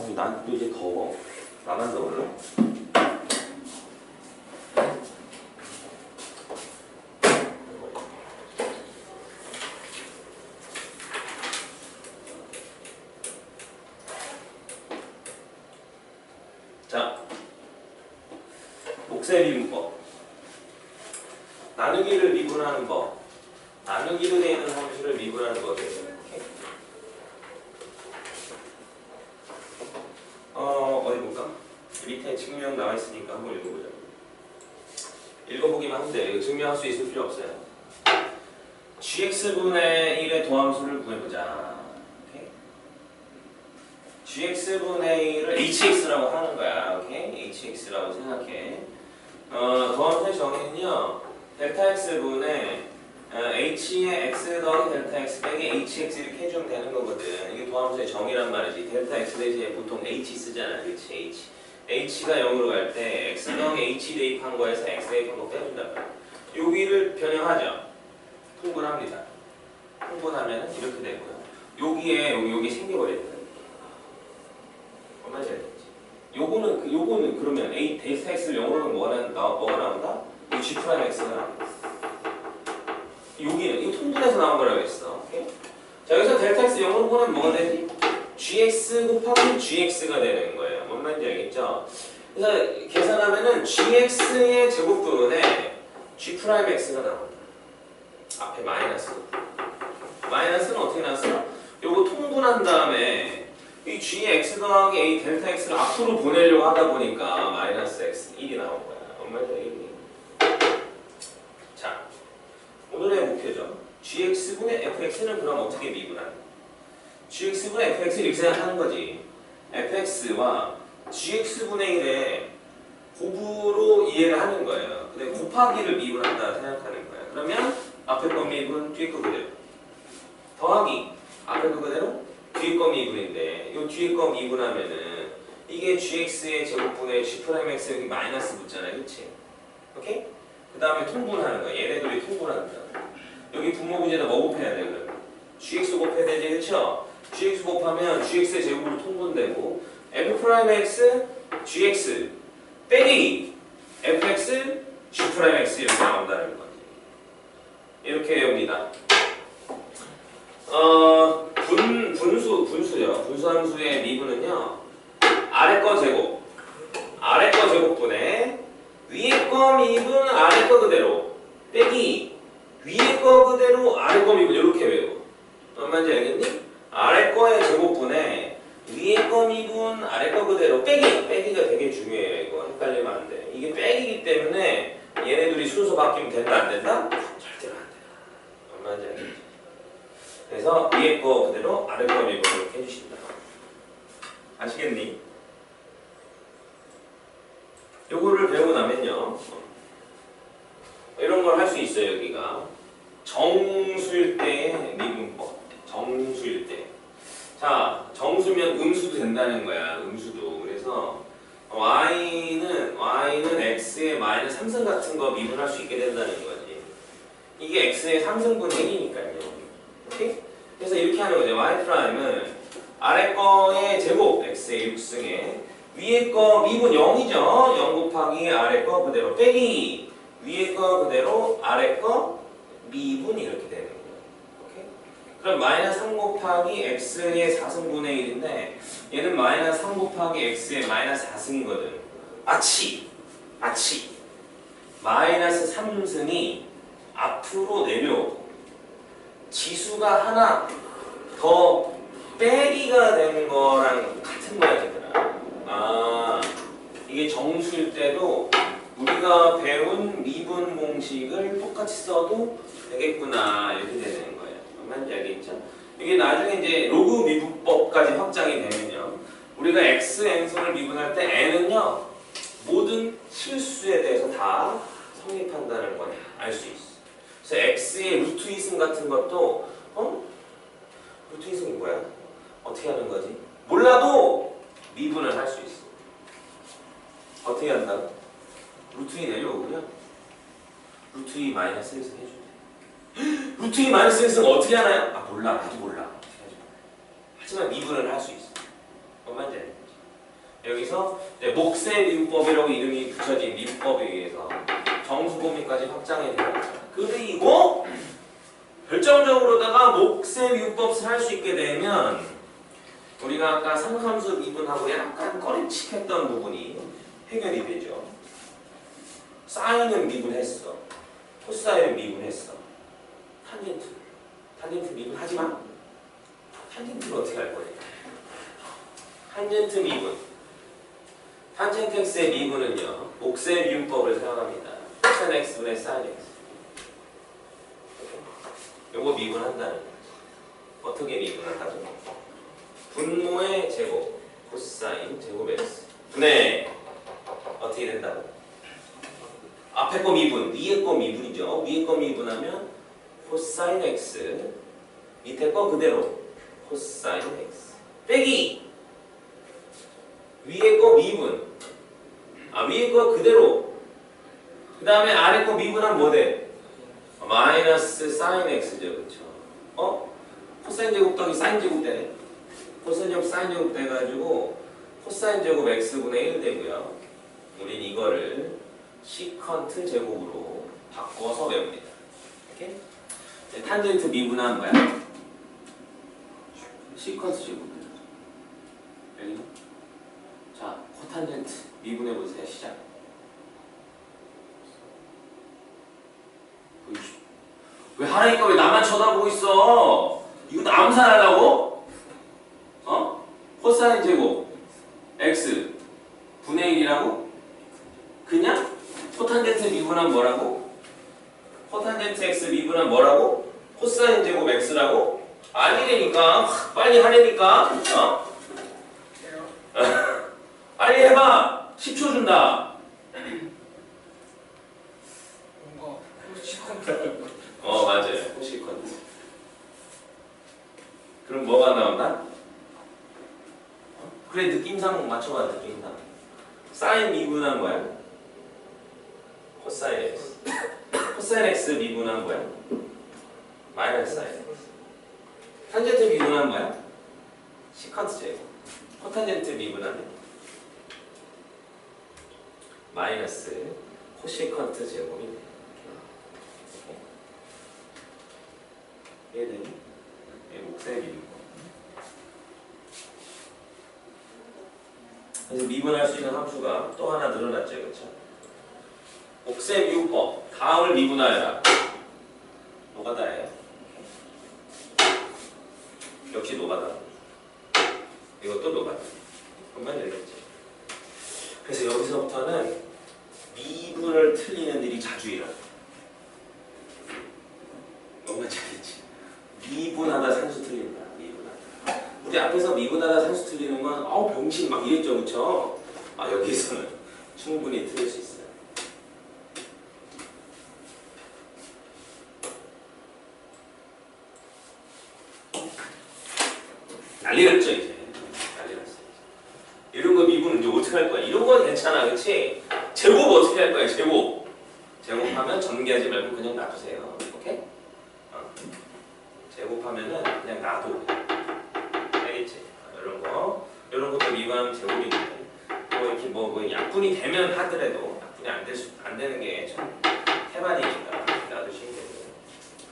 어, 난또 이제 더워. 나만 더울래? 자, 목세 미분법. 나누기를 미분하는 법. 나누기로 되어 있는 함수를 미분하는 법이에요. 이렇게. 어, 어디 볼까? 밑에 증명 나와 있으니까 한번 읽어보자. 읽어보기만. 이거 증명할 수 있을 필요 없어요. gx분의 1의 도함수를 구해보자. 오케이? gx분의 1을 hx라고 하는 거야. 오케이? hx라고 생각해. 어, 도함수의 정의는요. 델타 x분의 어, h의 x 더하기 델타 x 빼기 hx 이렇게 해주면 되는 거거든. 이게 도함수의 정의란 말이지. 델타 x 대신에 보통 h 쓰잖아. 그렇지? h. h가 0으로 갈 때 x 더하기 h 대입한 거에서 x 대입한 거 말이야. 여기를 변형하죠. 통분합니다. 통분하면 이렇게 되고요. 여기에 여기 여기 생겨버린다. 얼마 잘 됐지? 요거는 그- 요거는 그러면 a 델타 x를 0으로 뭐가 나 뭐가 나온다? 이 g 프라임 x가 나온다. 여기는 이거 통분해서 나온 거라고 했어. 오케이? 자 여기서 델타 x 0으로 보면 뭐가 되지? Gx 곱하기 gx가 되는 거예요. 뭔 말인지 알겠죠? 그래서 계산하면은 gx의 제곱분에 g 프라임 x가 나온다. 앞에 마이너스. 마이너스는 어떻게 나왔어? 요거 통분한 다음에 이 gx 더하기 a 델타 x를 앞으로 보내려고 하다 보니까 마이너스 x 1이 나온 거야. 뭔 말인지 알겠니? 자, 오늘의 목표죠. gx분의 fx는 그럼 어떻게 미분하는? Gx분의 fx 이렇게 생각하는 거지. fx와 gx분의 1의 곱으로 이해를 하는 거예요. 근데 곱하기를 미분한다 생각하는 거예요. 그러면 앞에 거 미분, 뒤에 거 그대로. 더하기, 앞에 거 그대로, 뒤에 거 미분인데 이 뒤에 거 미분하면은 이게 gx의 제곱분의 g'x 여기 마이너스 붙잖아요. 그치? 오케이? 그 다음에 통분하는 거야. 얘네들이 통분한다. 여기 분모분에다 뭐 곱해야 돼, 그러면? gx 곱해야 되지, 그쵸? Gx 곱하면 gx의 제곱으로 통분되고 f'x, gx 빼기 fx, g'x 이렇게 나온다는 거지. 이렇게 외웁니다. 어, 분, 분수, 분수요. 분수함수의 미분은요. 아래 거 제곱, 아래 거 제곱분에 위에 거 미분 아래 거 그대로 빼기 위에 거 그대로 아래 거 미분 이렇게 외워. 뭔 말인지 알겠니? 아래 거의 제곱분에 위에 거 미분 아래 거 그대로 빼기 빼기가 되게 중요해요. 이거 헷갈리면 안 돼. 이게 빼기이기 때문에 얘네들이 순서 바뀌면 된다 안 된다? 절대로 안. 뭔 말인지 알겠지? 그래서 위에 거 그대로 아래 거 미분 이렇게 해주신다. 아시겠니? 요거를 배우고 나면요. 이런 걸 할 수 있어요, 여기가. 정수일 때의 미분법. 정수일 때. 자, 정수면 음수도 된다는 거야, 음수도. 그래서 y는, y는 x의 마이너스 3승 같은 거 미분할 수 있게 된다는 거지. 이게 x의 3승분의 1이니까요. 오케이? 그래서 이렇게 하는 거죠. y 프라임은 아래 거의 제곱, x의 6승에 위에 거 미분 0이죠. 0 곱하기 아래 거 그대로 빼기 위에 거 그대로 아래 거 미분 이렇게 거예요. 그럼 마이너스 3 곱하기 x의 4승분의 1인데 얘는 마이너스 3 곱하기 x의 마이너스 4승이거든. 아치! 아치! 마이너스 3승이 앞으로 내려오고 지수가 하나 더 빼기가 되는 거랑 같은 거야, 얘들아. 아, 이게 정수일 때도 우리가 배운 미분 공식을 똑같이 써도 되겠구나 이렇게 되는 거 뭔지 알겠죠? 이게 나중에 이제 로그 미분법까지 확장이 되면요. 우리가 x, n선을 미분할 때 n은요 모든 실수에 대해서 다 성립한다는 걸 알 수 있어. 그래서 x의 루트 2승 같은 것도 어? 루트 2승이 뭐야? 어떻게 하는 거지? 몰라도 미분을 할 수 있어. 어떻게 한다? 루트 2 내려오고요. 루트 2 마이너스 1승 해주네. 루트 2 마이너스 1승 어떻게 하나요? 아 몰라. 나도 몰라. 하지만 미분을 할수 있어. 뭔 말인지? 여기서 네, 목세 미분법이라고 이름이 붙여진 미분법에 의해서 정수 범위까지 확장해 내렸잖아. 그리고 결정적으로다가 목세 미분법을 할 수 있게 되면 우리가 아까 삼함수 미분하고 약간 꺼림칙했던 부분이 해결이 되죠. 사인은 미분했어. 코사인은 미분했어. 탄젠트. 탄젠트 미분 하지 마. 탄젠트를 어떻게 할 거냐? 탄젠트 미분. 탄젠트 x의 미분은요. 목세 미분법을 사용합니다. 코사인 x분의 사인 x. 요거 미분한다는 거죠. 어떻게 미분한다고? 분모의 제곱 코사인 제곱 x 분의 어떻게 된다고? 앞에 거 미분, 위에 거 미분이죠. 위에 거 미분하면 코사인 x 밑에 거 그대로. 코사인 x. 빼기! 위에 거 미분. 아 위에 거 그대로. 그 다음에 아래 거 미분하면 뭐 돼? 마이너스 사인 x죠 그쵸? 어? 코사인 제곱 더하기 사인 제곱 되네. 코사인 제곱 사인 제곱 돼가지고 코사인 제곱 x분의 1 되고요. 우린 이거를 시컨트 제곱으로 바꿔서 외웁니다. 네, 탄젠트 미분한 뭐야? 시컨트 제곱입니다 여기 자 코탄젠트 미분해 보세요 시작? 왜 하라니까 왜 나만 쳐다보고 있어? 이거 나 암살하려고? 어? 코사인 제곱 x 분의 1이라고? 그냥 코탄젠트 미분한 뭐라고? 코탄젠트 x 미분한 뭐라고? 코사인 제곱 x라고? 아니라니까 빨리 하라니까 어? 빨리 해봐 10초 준다 뭔가 어 맞아요 호시컨트 그럼 뭐가 나온다? 어? 그래 느낌상 맞춰봐 느낌상 사인 미분한 거야 코사인 x 코사인 x 미분한 거야? 마이너스 사인. 탄젠트 미분한 거야? 시컨트 제곱. 코탄젠트 미분하면 마이너스 코시컨트 제곱이 돼. 얘는 얘 목세 미분 그래서 미분할 수 있는 함수가 또 하나 늘어났죠 그렇죠? 목세 미분법 다음을 미분하여라. 노가다예요. 역시 노가다. 이것도 노가다. 그만 되겠지. 그래서 여기서부터는 미분을 틀리는 일이 자주 일어나. 뭔가 잘했지. 미분하다 산수 틀린다. 미분하다. 우리 앞에서 미분하다 산수 틀리는 건 아우 병신 막 이랬죠, 그렇죠? 아 여기서는 충분히 틀릴 수 있어요. 난리 났죠 이제. 난리 났어요. 이런 거 미분 이제 어떻게 할 거야? 이런 건 괜찮아, 그렇지? 제곱 어떻게 할 거야? 제곱. 제곱하면 전개하지 말고 그냥 놔두세요. 오케이? 어. 제곱하면은 그냥 놔둬. 알겠지? 이런 거. 이런 것도 미분 제곱인데 뭐 이렇게 뭐, 뭐 약분이 되면 하더라도 약분이 안될안 되는 게좀 태반이니까 놔두시면 되고요.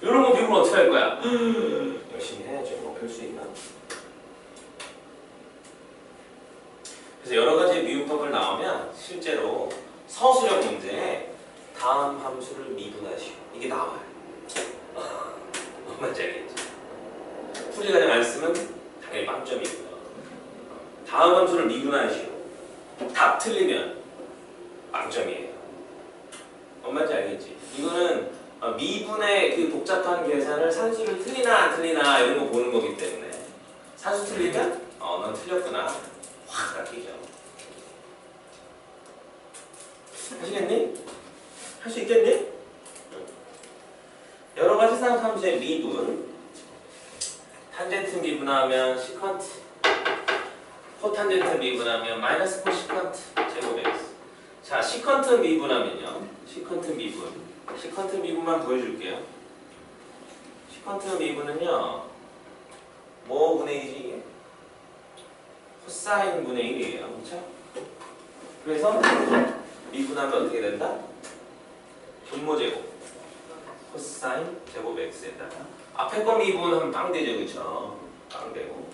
이런 거 미분 어떻게 할 거야? 열심히 해야죠. 뭐 별 수 있나? 그래서 여러 미분법을 나오면 실제로 서술형 문제에 다음 함수를 미분하시오. 이게 나와요. 뭔지 알겠지? 풀이가 안 쓰면 당연히 빵점이고요. 다음 함수를 미분하시오. 답 틀리면 빵점이에요. 뭔지 알겠지? 이거는 어, 미분의 그 복잡한 계산을 산수를 틀리나 안 틀리나 이런 거 보는 거기 때문에 산수 틀리면 어, 넌 틀렸구나. 확 깎이죠. 하시겠니? 할 수 있겠니? 여러 가지 상함수의 미분 탄젠트 미분하면 시컨트 코탄젠트 미분하면 마이너스 코시컨트 제곱 x 자 시컨트 미분하면요 시컨트 미분 시컨트 미분만 보여줄게요 시컨트 미분은요 뭐 분의 2지 이게? 코사인 분의 1이에요. 그렇죠? 그래서 미분하면 어떻게 된다? 분모제곱 코사인 제곱 x에다가 앞에 거 미분하면 빵 되죠. 그렇죠? 빵 되고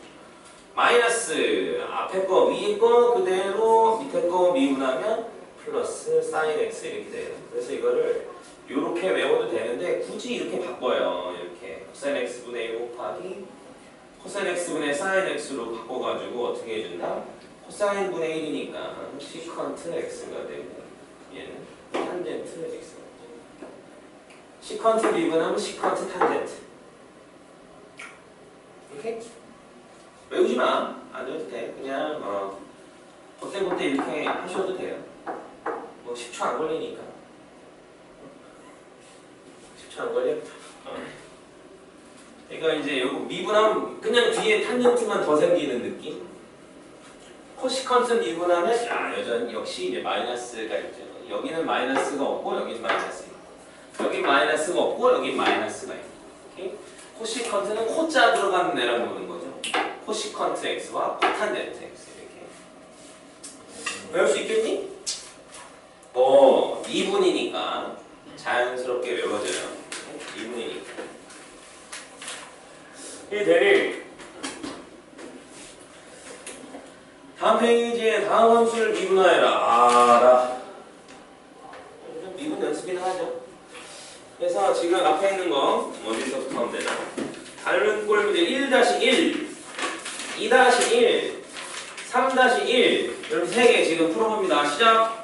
마이너스 앞에 거 위에 거 그대로 밑에 거 미분하면 플러스 사인 x 이렇게 돼요. 그래서 이거를 이렇게 외워도 되는데 굳이 이렇게 바꿔요. 이렇게 코사인 x분의 1 곱하기 코사인 x분의 사인 x로 바꿔가지고 어떻게 해준다? 코사인 분의 1이니까 시컨트 x가 되고 얘는 탄젠트 되죠. 시컨트 미분하면 시컨트 탄젠트 이렇게 외우지 마. 안 외워도 돼. 그냥 어 그때 그때 이렇게 하셔도 돼요. 뭐 10초 안 걸리니까. 10초 안 걸려. 어. 그러니까 이제 요거 미분하면 그냥 뒤에 탄젠트만 더 생기는 느낌. 코시컨트 미분하면 야 여전 역시 이제 마이너스가 있죠. 여기는 마이너스가 없고 여기는 마이너스 여기 마이너스가 없고 여기 마이너스가 있고. 오케이? 코시컨트는 코자 들어가는 애라고 보는 거죠. 코시컨트 x와 코탄젠트 x 이렇게 외울 수 있겠니? 어 2분이니까 자연스럽게 외워져요. 2분이니까. 이 대리 다음 페이지에 다음 함수를 미분하여라. 아라. 좀 미분 연습이나 하죠. 그래서 지금 앞에 있는 거 어디서부터 하면 되나? 다른 꼴 문제 1-1, 2-1, 3-1 이렇게 세개 지금 풀어봅니다. 시작.